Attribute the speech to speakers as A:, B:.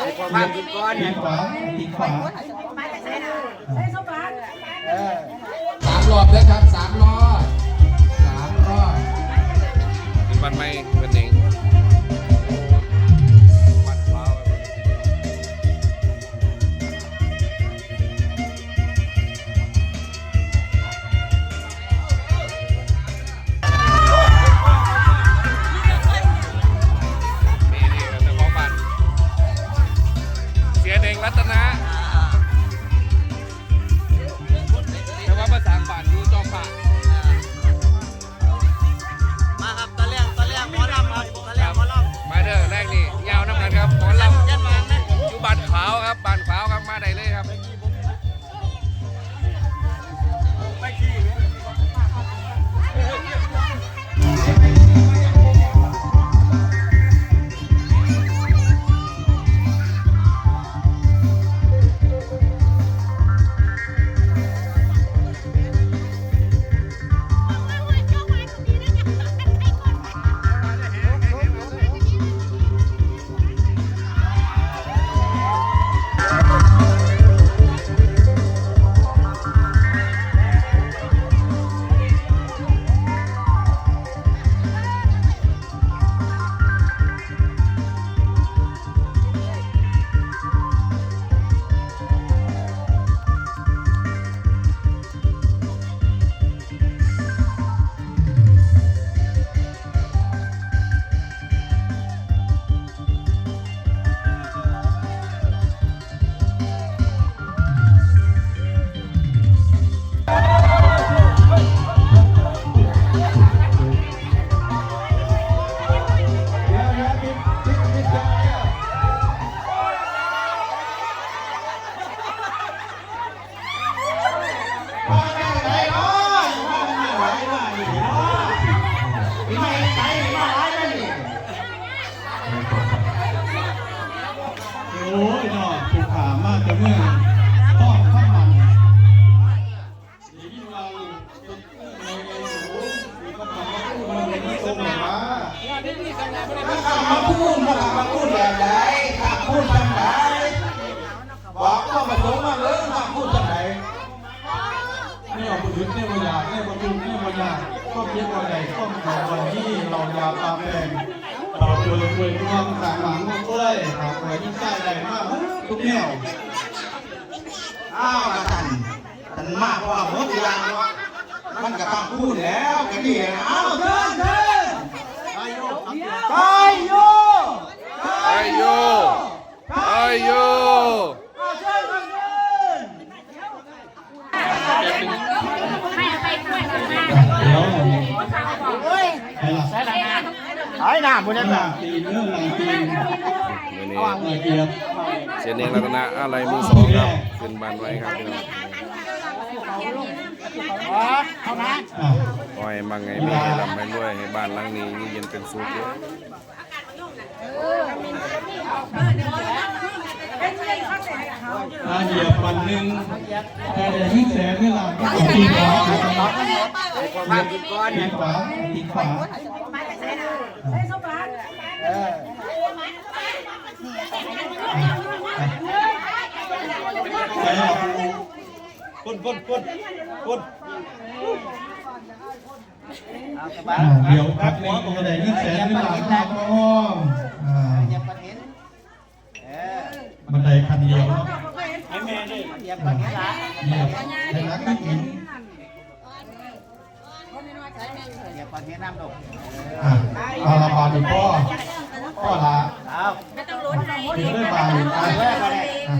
A: ตีขวา
B: ภาพคือก้อน
A: ตีขวาตีขวา
C: สามรอบเลยครับสามรอบ มา
A: พูดมามาพูดแบบไหนมาพูดแบบไหนบอกก็มาสมมาเลยมาพูดแบบไหนเนี่ยบุตรเนี่ยมาอยากเนี่ยมาดูเนี่ยมาอยากก็เพียงวันใดต้องขอวันที่เราอยากตามแรงเราเดินคุยความต่างหลังมาเอ้ยหาใครที่ใส่ใดมากทุกแนวอ้าวตันตันมากว่าหมดยางเนาะมันก็ต้องพูดแล้วกันนี่อ้าวเดินเดินไปโย
D: ไอ โยไอโย
E: ให้ไปช่วยกันนะ
A: เดี๋ยว
E: เฮ้ย
A: ใครล่ะ
B: ไอ้หน้าบุญนั่น
A: หลั
B: น่ะ
A: งตีนเรื่องหลังตีน
D: วันนี้
A: หลังเกียบ
D: เสียเนียงรัตนะอะไรมือสองครับขึ้นบ้านไว้ครับพี่น้อง
B: เอามา
A: อะ
D: ขอให้มังไงมีให้ลำไปด้วยให้บ้านหลังนี้อยู่เย็นเป็นสุขเด้อ
A: อาเหยียบปันหนึ่งแต่เดี๋ยวที่แสนนี่หลังตีขวา
B: ภาพคือก้อน
A: ตีขวาตีขวาใช่ครับปุ่นปุ่นปุ่นปุ่นเดี๋ยวพักหัวตรงไหนนี่แสนนี่หลังครับพ่ออ่า
B: เหยียบปันเห็นเออ
A: บันได คันเดียวเนาะ
B: ให้แม่ดิเหยียบปันเห็นละ
A: เหยียบในรักที่หิน
B: เหยียบปันเห็นน้ำดก
A: อ่าเอาละบาดีพ่อพ่อละ
B: เอา
A: ถึงได้บาดี
B: เอา
A: อะ
B: เลยก็ได้
A: อะ